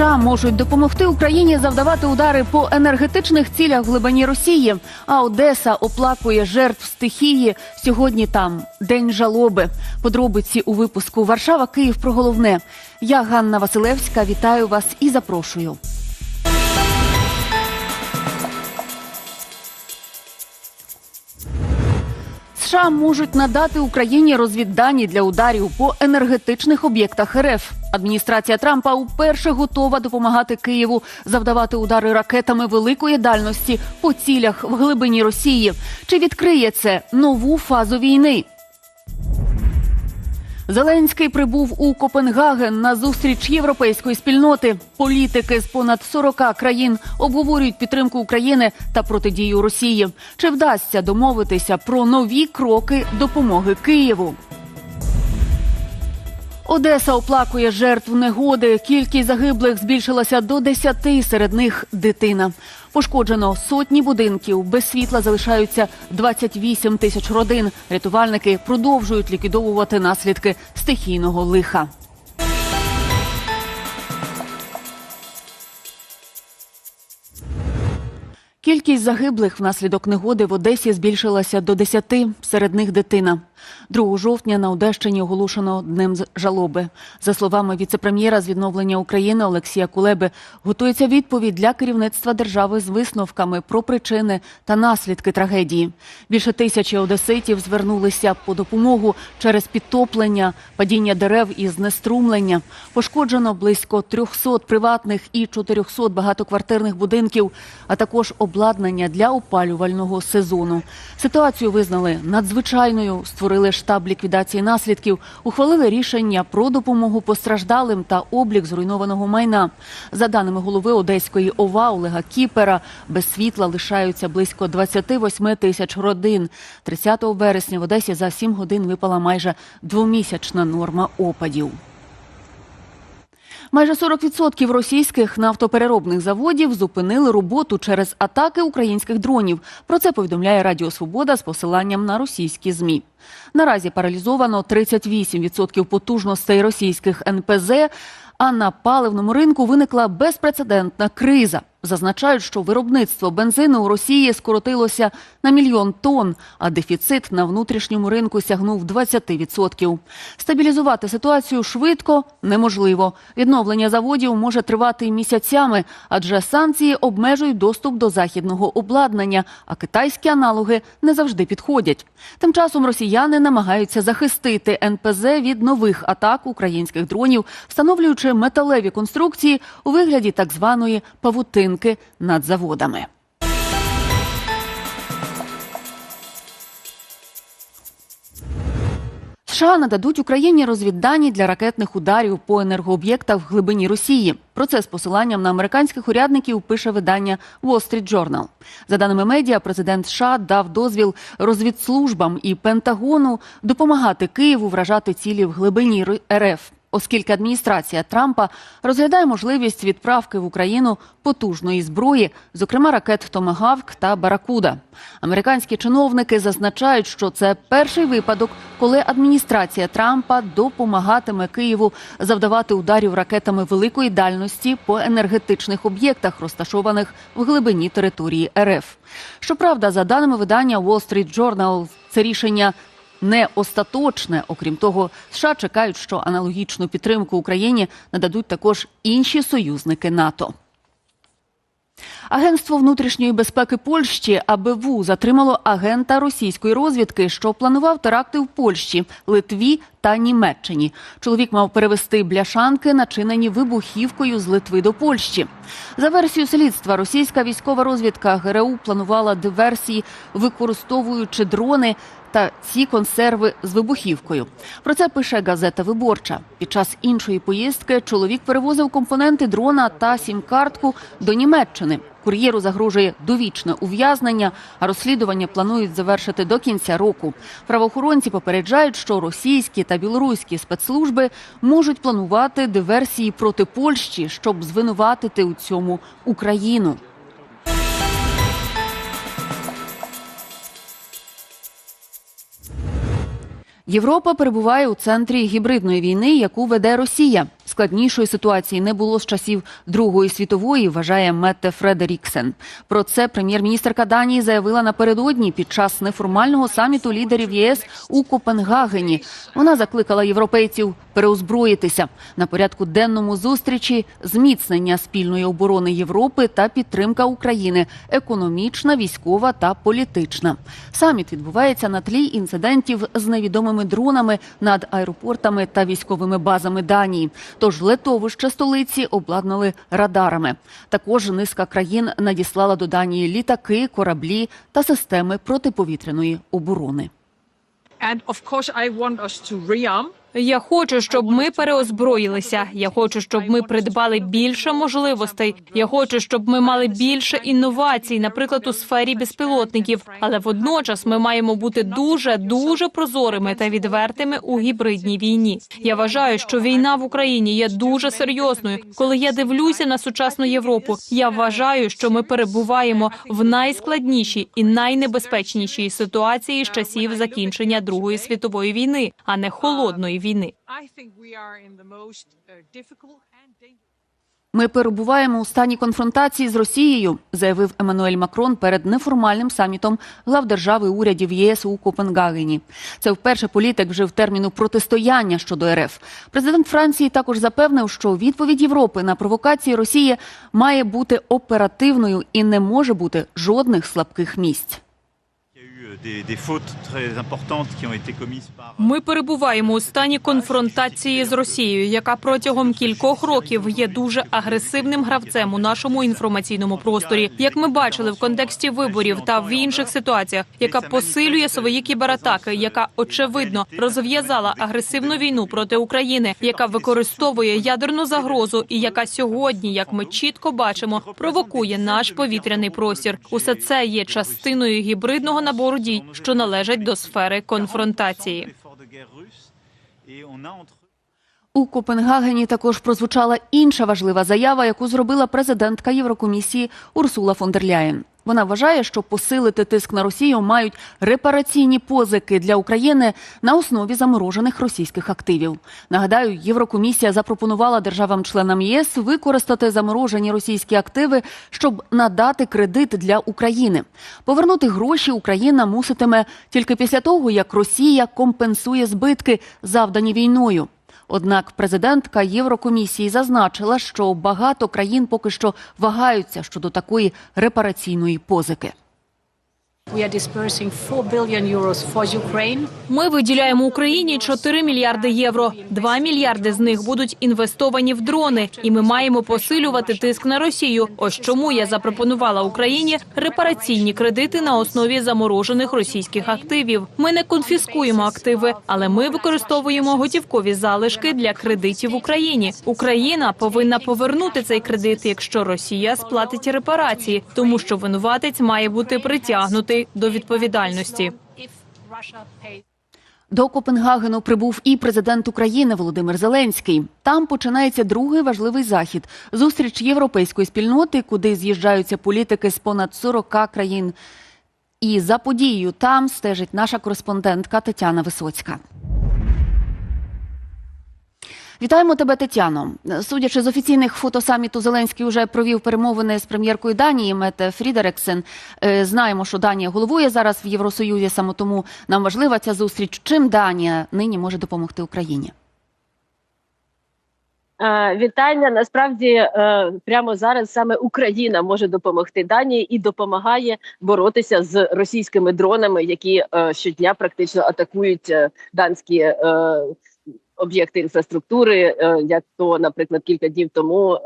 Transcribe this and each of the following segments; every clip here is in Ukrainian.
США можуть допомогти Україні завдавати удари по енергетичних цілях в глибині Росії. А Одеса оплакує жертв стихії. Сьогодні там день жалоби. Подробиці у випуску Варшава, Київ про головне. Я Ганна Василевська. Вітаю вас і запрошую. США можуть надати Україні розвіддані для ударів по енергетичних об'єктах РФ. Адміністрація Трампа уперше готова допомагати Києву завдавати удари ракетами великої дальності по цілях в глибині Росії. Чи відкриє це нову фазу війни? Зеленський прибув у Копенгаген на зустріч європейської спільноти. Політики з понад 40 країн обговорюють підтримку України та протидію Росії. Чи вдасться домовитися про нові кроки допомоги Києву? Одеса оплакує жертв негоди. Кількість загиблих збільшилася до 10, серед них дитина. Пошкоджено сотні будинків. Без світла залишаються 28 тисяч родин. Рятувальники продовжують ліквідовувати наслідки стихійного лиха. Кількість загиблих внаслідок негоди в Одесі збільшилася до 10, серед них дитина. 2 жовтня на Одещині оголошено днем жалоби. За словами віцепрем'єра з відновлення України Олексія Кулеби, готується відповідь для керівництва держави з висновками про причини та наслідки трагедії. Більше тисячі одеситів звернулися по допомогу через підтоплення, падіння дерев і знеструмлення. Пошкоджено близько 300 приватних і 400 багатоквартирних будинків, а також обладнання для опалювального сезону. Ситуацію визнали надзвичайною, створили штаб ліквідації наслідків, ухвалили рішення про допомогу постраждалим та облік зруйнованого майна. За даними голови Одеської ОВА Олега Кіпера, без світла лишаються близько 28 тисяч родин. 30 вересня в Одесі за 7 годин випала майже двомісячна норма опадів. Майже 40% російських нафтопереробних заводів зупинили роботу через атаки українських дронів. Про це повідомляє Радіо Свобода з посиланням на російські змі. Наразі паралізовано 38% потужностей російських НПЗ. А на паливному ринку виникла безпрецедентна криза. Зазначають, що виробництво бензину у Росії скоротилося на мільйон тонн, а дефіцит на внутрішньому ринку сягнув 20%. Стабілізувати ситуацію швидко неможливо. Відновлення заводів може тривати місяцями, адже санкції обмежують доступ до західного обладнання, а китайські аналоги не завжди підходять. Тим часом росіяни намагаються захистити НПЗ від нових атак українських дронів, встановлюючи металеві конструкції у вигляді так званої павутинки над заводами. США нададуть Україні розвіддані для ракетних ударів по енергооб'єктах в глибині Росії. Про це з посиланням на американських урядників пише видання Wall Street Journal. За даними медіа, президент США дав дозвіл розвідслужбам і Пентагону допомагати Києву вражати цілі в глибині РФ. Оскільки адміністрація Трампа розглядає можливість відправки в Україну потужної зброї, зокрема ракет Томагавк та Баракуда. Американські чиновники зазначають, що це перший випадок, коли адміністрація Трампа допомагатиме Києву завдавати ударів ракетами великої дальності по енергетичних об'єктах, розташованих в глибині території РФ. Щоправда, за даними видання Wall Street Journal, це рішення не остаточне. Окрім того, США чекають, що аналогічну підтримку Україні нададуть також інші союзники НАТО. Агентство внутрішньої безпеки Польщі АБВ затримало агента російської розвідки, що планував теракти в Польщі, Литві та Німеччині. Чоловік мав перевести бляшанки, начинені вибухівкою з Литви до Польщі. За версією слідства, російська військова розвідка ГРУ планувала диверсії, використовуючи дрони та ці консерви з вибухівкою. Про це пише газета Виборча. Під час іншої поїздки чоловік перевозив компоненти дрона та сім-картку до Німеччини. Кур'єру загрожує довічне ув'язнення, а розслідування планують завершити до кінця року. Правоохоронці попереджають, що російські та білоруські спецслужби можуть планувати диверсії проти Польщі, щоб звинуватити у цьому Україну. Європа перебуває у центрі гібридної війни, яку веде Росія. Складнішої ситуації не було з часів Другої світової, вважає Метте Фредеріксен. Про це прем'єр-міністерка Данії заявила напередодні під час неформального саміту лідерів ЄС у Копенгагені. Вона закликала європейців переозброїтися на порядку денному зустрічі зміцнення спільної оборони Європи та підтримка України економічна, військова та політична. Саміт відбувається на тлі інцидентів з невідомими дронами над аеропортами та військовими базами Данії. Тож летовище столиці обладнали радарами. Також низка країн надіслала до Данії літаки, кораблі та системи протиповітряної оборони. And of course, I want us to rearm. Я хочу, щоб ми переозброїлися. Я хочу, щоб ми придбали більше можливостей. Я хочу, щоб ми мали більше інновацій, наприклад, у сфері безпілотників. Але водночас ми маємо бути дуже дуже прозорими та відвертими у гібридній війні. Я вважаю, що війна в Україні є дуже серйозною. Коли я дивлюся на сучасну Європу, я вважаю, що ми перебуваємо в найскладнішій і найнебезпечнішій ситуації з часів закінчення Другої світової війни, а не холодної війни. Uh. Ми перебуваємо у стані конфронтації з Росією, заявив Еммануель Макрон перед неформальним самітом глав держави і урядів ЄС у Копенгагені. Це вперше політик вжив терміну протистояння щодо РФ. Президент Франції також запевнив, що відповідь Європи на провокації Росії має бути оперативною і не може бути жодних слабких місць. Ми перебуваємо у стані конфронтації з Росією, яка протягом кількох років є дуже агресивним гравцем у нашому інформаційному просторі. Як ми бачили в контексті виборів та в інших ситуаціях, яка посилює свої кібератаки, яка очевидно розв'язала агресивну війну проти України, яка використовує ядерну загрозу, і яка сьогодні, як ми чітко бачимо, провокує наш повітряний простір. Усе це є частиною гібридного набору дій, що належать до сфери конфронтації. У Копенгагені також прозвучала інша важлива заява, яку зробила президентка Єврокомісії Урсула фон дер Ляєн. Вона вважає, що посилити тиск на Росію мають репараційні позики для України на основі заморожених російських активів. Нагадаю, Єврокомісія запропонувала державам-членам ЄС використати заморожені російські активи, щоб надати кредит для України. Повернути гроші Україна муситиме тільки після того, як Росія компенсує збитки, завдані війною. Однак президентка Єврокомісії зазначила, що багато країн поки що вагаються щодо такої репараційної позики. Ми виділяємо Україні 4 мільярди євро. 2 мільярди з них будуть інвестовані в дрони, і ми маємо посилювати тиск на Росію. Ось чому я запропонувала Україні репараційні кредити на основі заморожених російських активів. Ми не конфіскуємо активи, але ми використовуємо готівкові залишки для кредитів Україні. Україна повинна повернути цей кредит, якщо Росія сплатить репарації, тому що винуватець має бути притягнутий до відповідальності. До Копенгагену прибув і президент України Володимир Зеленський. Там починається другий важливий захід зустріч європейської спільноти, куди з'їжджаються політики з понад 40 країн. І за подією там стежить наша кореспондентка Тетяна Висоцька. Вітаємо тебе, Тетяно. Судячи з офіційних фото саміту, Зеленський вже провів перемовини з прем'єркою Данії Мете Фрідерексен. Е, Знаємо, що Данія головує зараз в Євросоюзі. Саме тому нам важлива ця зустріч. Чим Данія нині може допомогти Україні? Е, Вітання. Насправді е, прямо зараз саме Україна може допомогти Данії і допомагає боротися з російськими дронами, які щодня практично атакують данські об'єкти інфраструктури. Е, Як то, наприклад, кілька днів тому е,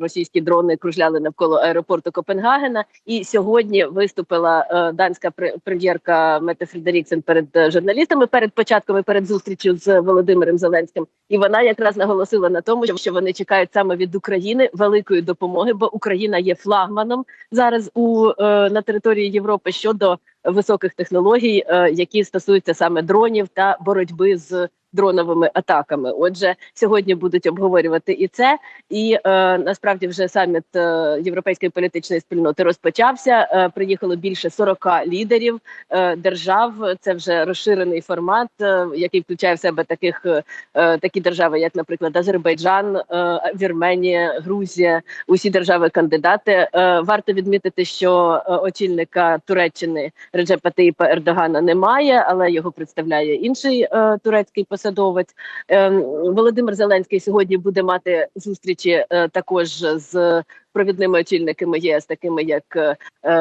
російські дрони кружляли навколо аеропорту Копенгагена, і сьогодні виступила е, данська прем'єрка Мете Фредеріксен перед журналістами перед початком і перед зустрічю з Володимиром Зеленським. І вона якраз наголосила на тому, що вони чекають саме від України великої допомоги, бо Україна є флагманом зараз у на території Європи щодо високих технологій, які стосуються саме дронів та боротьби з дроновими атаками. Отже, сьогодні будуть обговорювати і це. І е, насправді вже саміт е, європейської політичної спільноти розпочався. Е, приїхало більше 40 лідерів е, держав. Це вже розширений формат, е, який включає в себе таких е, такі держави, як, наприклад, Азербайджан, е, Вірменія, Грузія, усі держави-кандидати. Е, варто відмітити, що е, очільника Туреччини Реджепа Таїпа Ердогана немає, але його представляє інший е, турецький посадовець. Е, Володимир Зеленський сьогодні буде мати зустрічі е, також з провідними очільниками ЄС, такими як е, е,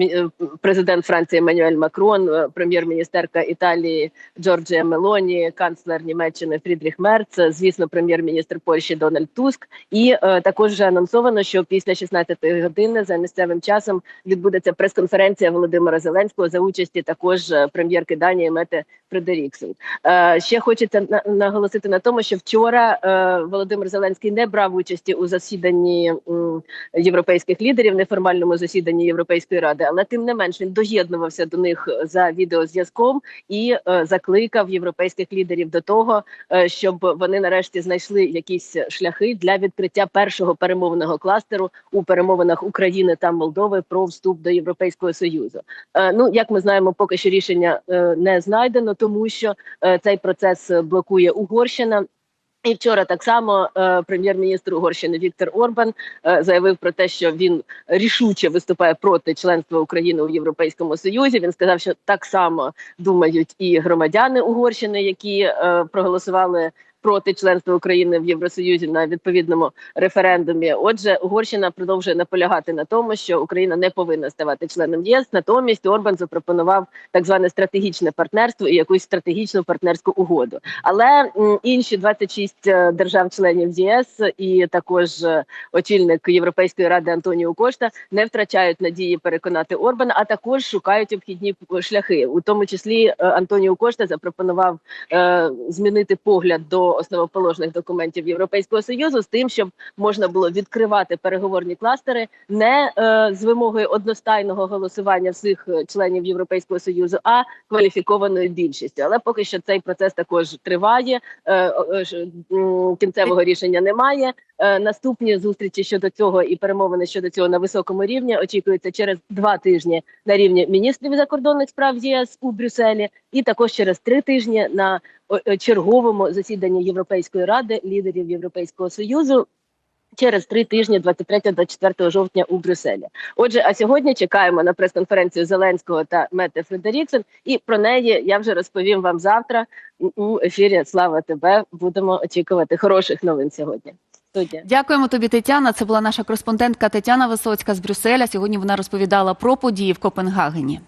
е, президент Франції Еммануель Макрон, прем'єр-міністерка Італії Джорджія Мелоні, канцлер Німеччини Фрідріх Мерц, звісно, прем'єр-міністр Польщі Дональд Туск. І також вже анонсовано, що після 16-ї години за місцевим часом відбудеться прес-конференція Володимира Зеленського за участі також прем'єрки Данії Мети Фредеріксон. Е, ще хочеться на- наголосити на тому, що вчора Володимир Зеленський не брав участі у засіданні європейських лідерів, неформальному засіданні Європейської ради, але тим не менш він доєднувався до них за відеозв'язком і е, закликав європейських лідерів до того, е, щоб вони нарешті знайшли якісь шляхи для відкриття першого перемовного кластеру у перемовинах України та Молдови про вступ до Європейського союзу. Е, ну як ми знаємо, поки що рішення не знайдено, тому що цей процес блокує Угорщина. І вчора так само е, прем'єр-міністр Угорщини Віктор Орбан е, заявив про те, що він рішуче виступає проти членства України у Європейському Союзі. Він сказав, що так само думають і громадяни Угорщини, які е, проголосували проти членства України в Євросоюзі на відповідному референдумі. Отже, Угорщина продовжує наполягати на тому, що Україна не повинна ставати членом ЄС. Натомість Орбан запропонував так зване стратегічне партнерство і якусь стратегічну партнерську угоду. Але інші 26 е, держав-членів ЄС і також е, очільник Європейської ради Антоніо Кошта не втрачають надії переконати Орбана, а також шукають обхідні шляхи. У тому числі е, Антоніо Кошта запропонував е, змінити погляд до основоположних документів Європейського союзу з тим, щоб можна було відкривати переговорні кластери не е, з вимогою одностайного голосування всіх е, членів Європейського союзу, а кваліфікованою більшістю. Але поки що цей процес також триває. Е, е, кінцевого рішення немає. Е, наступні зустрічі щодо цього і перемовини щодо цього на високому рівні очікуються через два тижні на рівні міністрів закордонних справ єс у Брюсселі, і також через три тижні на о, черговому засіданні Європейської ради лідерів Європейського союзу. Через три тижні, 23-24 жовтня у Брюсселі. Отже, а сьогодні чекаємо на прес-конференцію Зеленського та Мети Фредеріксон. І про неї я вже розповім вам завтра у ефірі. Слава тебе! Будемо очікувати хороших новин сьогодні. Студія. Дякуємо тобі, Тетяна. Це була наша кореспондентка Тетяна Висоцька з Брюсселя. Сьогодні вона розповідала про події в Копенгагені.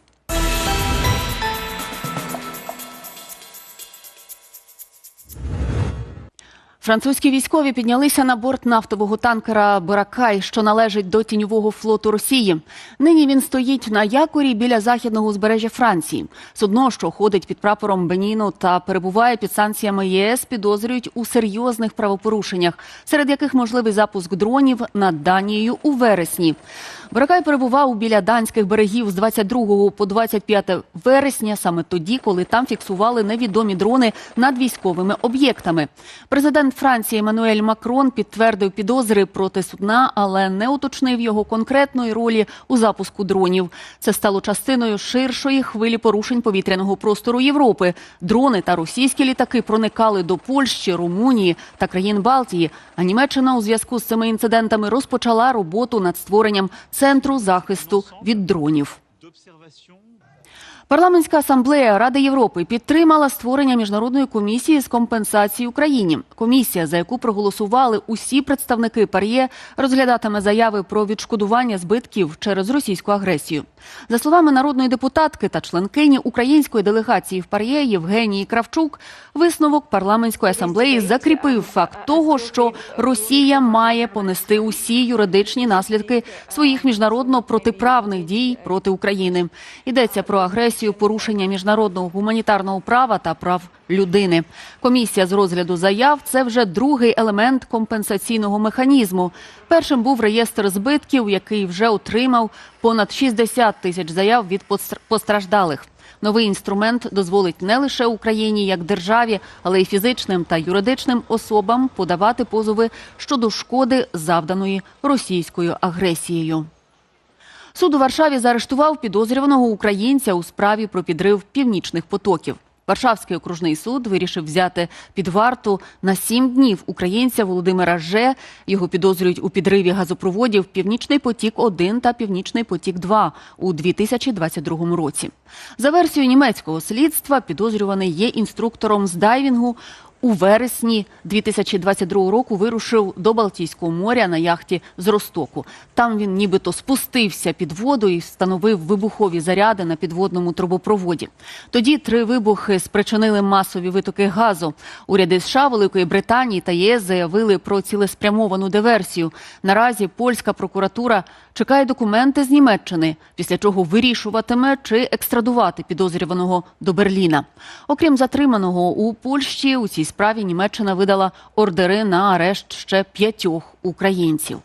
Французькі військові піднялися на борт нафтового танкера Баракай, що належить до тіньового флоту Росії. Нині він стоїть на якорі біля західного узбережжя Франції. Судно, що ходить під прапором Беніну та перебуває під санкціями єС, підозрюють у серйозних правопорушеннях, серед яких можливий запуск дронів над Данією у вересні. Баракай перебував біля данських берегів з 22 по 25 вересня, саме тоді, коли там фіксували невідомі дрони над військовими об'єктами. Президент Франції Еммануель Макрон підтвердив підозри проти судна, але не уточнив його конкретної ролі у запуску дронів. Це стало частиною ширшої хвилі порушень повітряного простору Європи. Дрони та російські літаки проникали до Польщі, Румунії та країн Балтії. А Німеччина у зв'язку з цими інцидентами розпочала роботу над створенням центру захисту від дронів. Парламентська асамблея Ради Європи підтримала створення міжнародної комісії з компенсації Україні. Комісія, за яку проголосували усі представники ПАРЄ, розглядатиме заяви про відшкодування збитків через російську агресію. За словами народної депутатки та членкині української делегації в ПАРЄ Євгенії Кравчук, висновок парламентської асамблеї закріпив факт того, що Росія має понести усі юридичні наслідки своїх міжнародно протиправних дій проти України. Йдеться про агресію, порушення міжнародного гуманітарного права та прав людини. Комісія з розгляду заяв це вже другий елемент компенсаційного механізму. Першим був реєстр збитків, який вже отримав понад 60 тисяч заяв від постр- постраждалих. Новий інструмент дозволить не лише Україні як державі, але й фізичним та юридичним особам подавати позови щодо шкоди, завданої російською агресією. Суд у Варшаві заарештував підозрюваного українця у справі про підрив північних потоків. Варшавський окружний суд вирішив взяти під варту на сім днів українця Володимира Же. Його підозрюють у підриві газопроводів Північний потік 1 та Північний потік 2 у 2022 році. За версією німецького слідства, підозрюваний є інструктором з дайвінгу. У вересні 2022 року вирушив до Балтійського моря на яхті з Ростоку. Там він нібито спустився під воду і встановив вибухові заряди на підводному трубопроводі. Тоді три вибухи спричинили масові витоки газу. Уряди США, Великої Британії та ЄС заявили про цілеспрямовану диверсію. Наразі польська прокуратура чекає документи з Німеччини, після чого вирішуватиме, чи екстрадувати підозрюваного до Берліна. Окрім затриманого у Польщі, у цій справі Німеччина видала ордери на арешт ще п'ятьох українців.